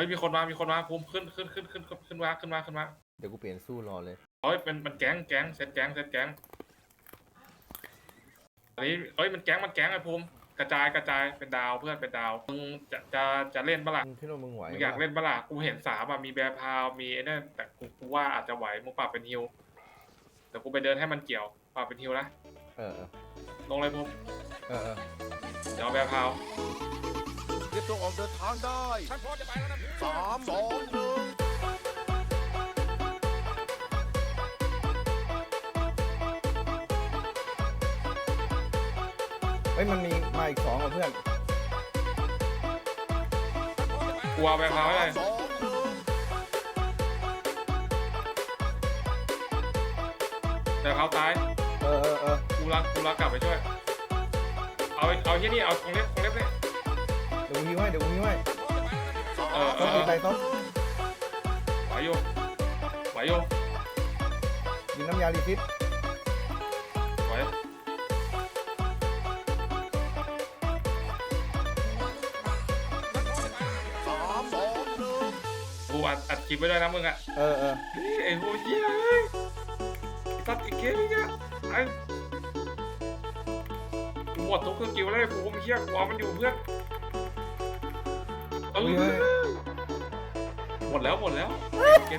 ฮ้ยมีคนมา มีคนมาภูมิขึ้นขึ้นขึ้นขึ้นขึ้นขึ้นมาขึ้นมาขึ้นมาเดี๋ยวกูเปลี่ยนสู้รอเลยเฮ้ยเป็นมันแก๊งแก๊งเซตแก๊งเซตแก๊งอันนี้เฮ้ยมันแก๊งมันแก๊งไอ้ภูมิกระจายกระจายเป็นดาวเพื่อนเป็นดาวมึงจะจะจะเล่นปะล่ะมึงคิดว่ามึงไหวมึงอยากปะเล่นปะล่ะกูเห็นสามอะมีแบร์พาวมีไอ้นั่นแต่กูกูว่าอาจจะไหวมึงปรับเป็นฮิวแต่กูไปเดินให้มันเกี่ยวปรับเป็นฮิวนะเออเออลงเลยภูมิเออเออเดี๋ยวเอาแบร์พาว เตรียมตัวออกเดินทางได้ท่านพร้อมจะไปแล้วนะสามสองหนึ่งเฮ้ยมันมีมาอีกสองอะเพื่อนกูเอาแบร์พาวให้เลย สองหนึ่งแบร์พาวตาย เออเออเออกูรักกูรักกลับไปช่วย เอาไอ้เอาที่นี่เอาตรงเล็บตรงเล็บนี่ เดี๋ยวกูฮิวให้เดี๋ยวกูฮิวให้เออเอต้องอตีไปต้องไหวอยู่ไหวอยู่ยิงน้ำยาลีฟิตไหวสามสองหนึ่งกูอัดอัดคลิปไว้ด้วยนะมึงอะเออเออนี่ไอ้โหเหี้ยเอ้ยตัดอีกเกมอีกอะไอ้กูหมดทุกสกิลแล้วไอ้กูเหี้ยกูเอามันอยู่เพื่อน เออหมดแล้วหมดแล้วเกม